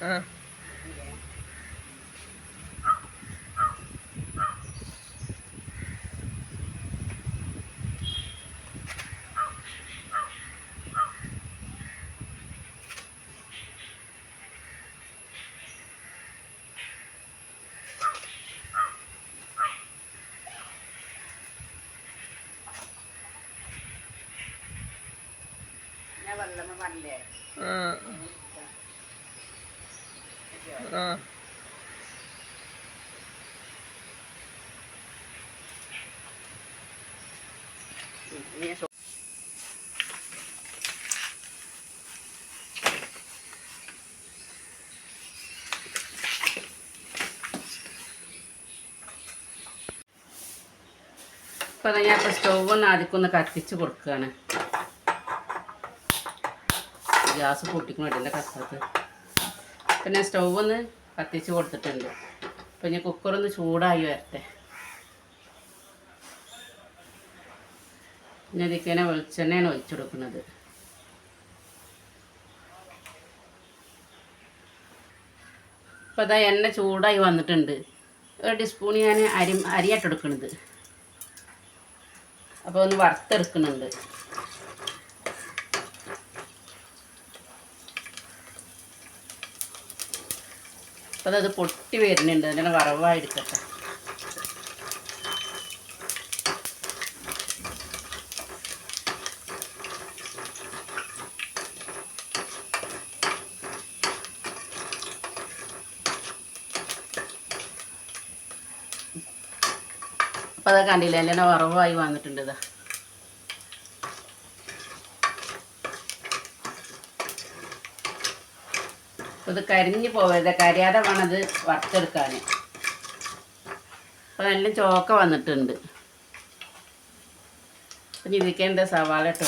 ആ ഞാൻ വെള്ളം പറഞ്ഞില്ലേ ആ. ഞാൻ ഇപ്പൊ സ്റ്റൗവ് ഒന്ന് ആദ്യം ഒന്ന് കത്തിച്ച് കൊടുക്കുകയാണ് ഗ്യാസ് പൊട്ടിക്കണം ഇടേണ്ട കത്താത്ത് പിന്നെ സ്റ്റൗ ഒന്ന് കത്തിച്ച് കൊടുത്തിട്ടുണ്ട്. അപ്പം ഞാൻ കുക്കറൊന്ന് ചൂടായി വരട്ടെ. പിന്നെ ഇതിക്കേനെ വെളിച്ചെണ്ണയാണ് ഒഴിച്ചു കൊടുക്കുന്നത്. ഇപ്പം അതാ എണ്ണ ചൂടായി വന്നിട്ടുണ്ട്. ഒരു ടീസ്പൂൺ ഞാൻ അരി അരിയായിട്ടെടുക്കുന്നത് അപ്പോൾ ഒന്ന് വറുത്തെടുക്കുന്നുണ്ട്. അപ്പോൾ അത് പൊട്ടി വരുന്നുണ്ട്. അതിനെ വറവായെടുക്കട്ടെ അപ്പോൾ അത് കണ്ടില്ല എല്ലാം വറവായി വന്നിട്ടുണ്ട് ഇതാ. ഇത് കരിഞ്ഞു പോവരുത് കരിയാതെ വേണം അത് വറുത്തെടുക്കാൻ. അപ്പോൾ നല്ല ചോക്ക വന്നിട്ടുണ്ട്. അപ്പം ഇതിക്കേണ്ട സവാള ഇട്ട്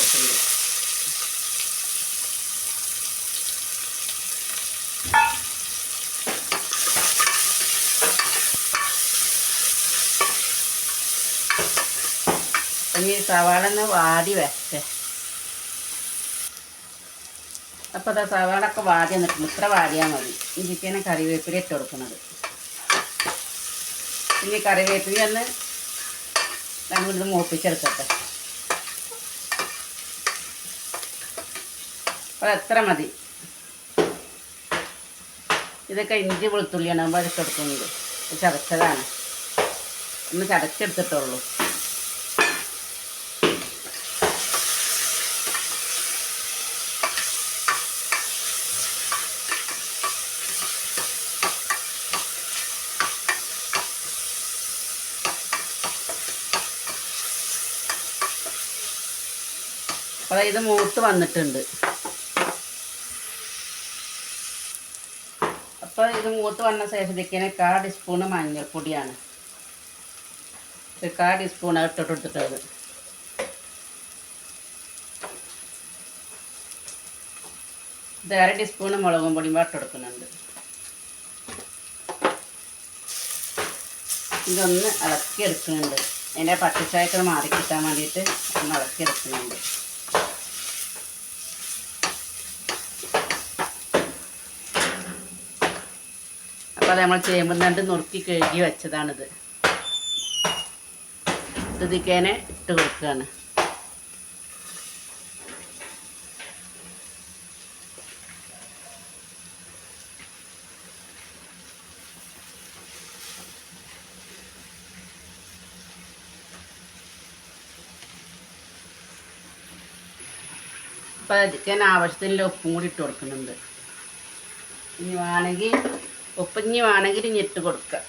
അപ്പം ഈ സവാള വാടി വരട്ടെ. അപ്പോൾ അതാ സവാളൊക്കെ വാടി വന്നിട്ടുണ്ട്. ഇത്ര വാടിയാൽ മതി. ഈ ചിക്കന് കറിവേപ്പില ഇട്ട് കൊടുക്കുന്നത് ഇനി കറിവേപ്പില ഒന്ന് നമ്മളിത് മൂപ്പിച്ചെടുക്കട്ടെ. അപ്പോൾ എത്ര മതി? ഇതൊക്കെ ഇഞ്ചി വെളുത്തുള്ളിയാണ്. നമ്മൾ അരച്ചെടുക്കുന്നത് ചതച്ചതാണ്. ഒന്ന് ചതച്ചെടുത്തിട്ടുള്ളൂ. അപ്പോൾ ഇത് മൂത്ത് വന്നിട്ടുണ്ട്. അപ്പോൾ ഇത് മൂത്ത് വന്ന ശേഷം ശേഷത്തേക്കിന് കാ ടീസ്പൂണ് മഞ്ഞൾപ്പൊടിയാണ്. കാ ടീസ്പൂൺ ഇട്ടിട്ട് കൊടുത്തിട്ടത് ഇത് അര ടീസ്പൂണ് മുളകും പൊടിയും ഇട്ടെടുക്കുന്നുണ്ട് ഇതൊന്ന് ഇളക്കിയെടുക്കുന്നുണ്ട്. അതിന്റെ പച്ചച്ചായക്കൾ മാറി കിട്ടാൻ വേണ്ടിയിട്ട് ഒന്ന് ഇളക്കി എടുക്കുന്നുണ്ട് നമ്മൾ ചേമ്പ് തണ്ട് നുറുക്കി കഴുകി വെച്ചതാണിത്. ഇത് ഇതിക്കേനെ ഇട്ട് കൊടുക്കുകയാണ് അപ്പം അതിക്കാൻ ആവശ്യത്തിനുള്ള ഉപ്പും കൂടി ഇട്ട് കൊടുക്കുന്നുണ്ട്. ഇനി വേണമെങ്കിൽ ഉപ്പ് ഇനി വേണമെങ്കിൽ ഞെട്ട് കൊടുക്കുക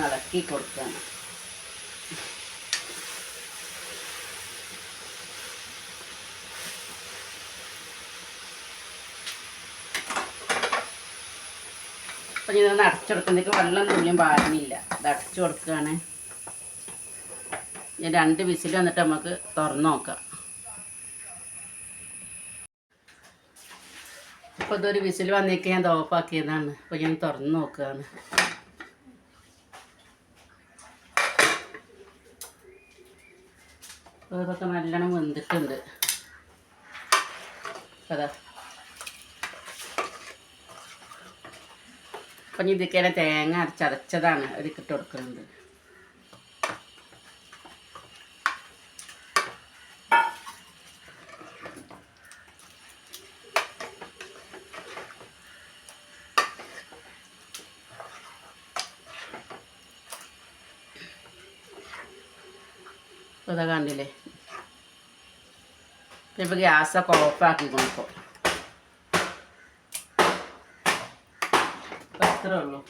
നടക്കി കൊടുക്കണം. അപ്പം ഇതൊന്ന് അടച്ചെടുക്കുന്നേക്ക് വെള്ളം തുള്ളിയും പാടുന്നില്ല ഇത് അടച്ചു കൊടുക്കുകയാണ്. ഞാൻ രണ്ട് വിസിൽ വന്നിട്ട് നമുക്ക് തുറന്നു നോക്കാം. അപ്പോൾ ഇതൊരു വിസിൽ വന്നേക്ക് ഞാൻ ഓഫാക്കിയതാണ്. അപ്പോൾ ഞാൻ തുറന്നു നോക്കുകയാണ്. അപ്പോൾ ഇതൊക്കെ നല്ലോണം വെന്തിട്ടുണ്ട്. അതാ. അപ്പം ഇതിക്കേനെ തേങ്ങ അരച്ചരച്ചതാണ് അതിൽ ഇട്ട് കൊടുക്കുന്നുണ്ട് ഇപ്പൊ ഇതാ കണ്ടില്ലേ? ഇപ്പം ഗ്യാസൊക്കെ ഓഫാക്കി കൊടുക്കും ഉള്ളൂ.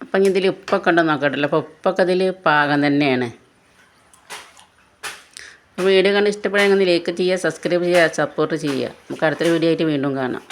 അപ്പം ഇതിൽ ഉപ്പൊക്കെ ഉണ്ടോ നോക്കട്ടല്ലോ. അപ്പോൾ ഉപ്പൊക്കെ ഇതിൽ പാകം തന്നെയാണ്. വീഡിയോ കണ്ട് ഇഷ്ടപ്പെടുകയാണെങ്കിൽ ലൈക്ക് ചെയ്യുക സബ്സ്ക്രൈബ് ചെയ്യുക സപ്പോർട്ട് ചെയ്യുക. നമുക്ക് അടുത്തൊരു വീഡിയോ ആയിട്ട് വീണ്ടും കാണാം.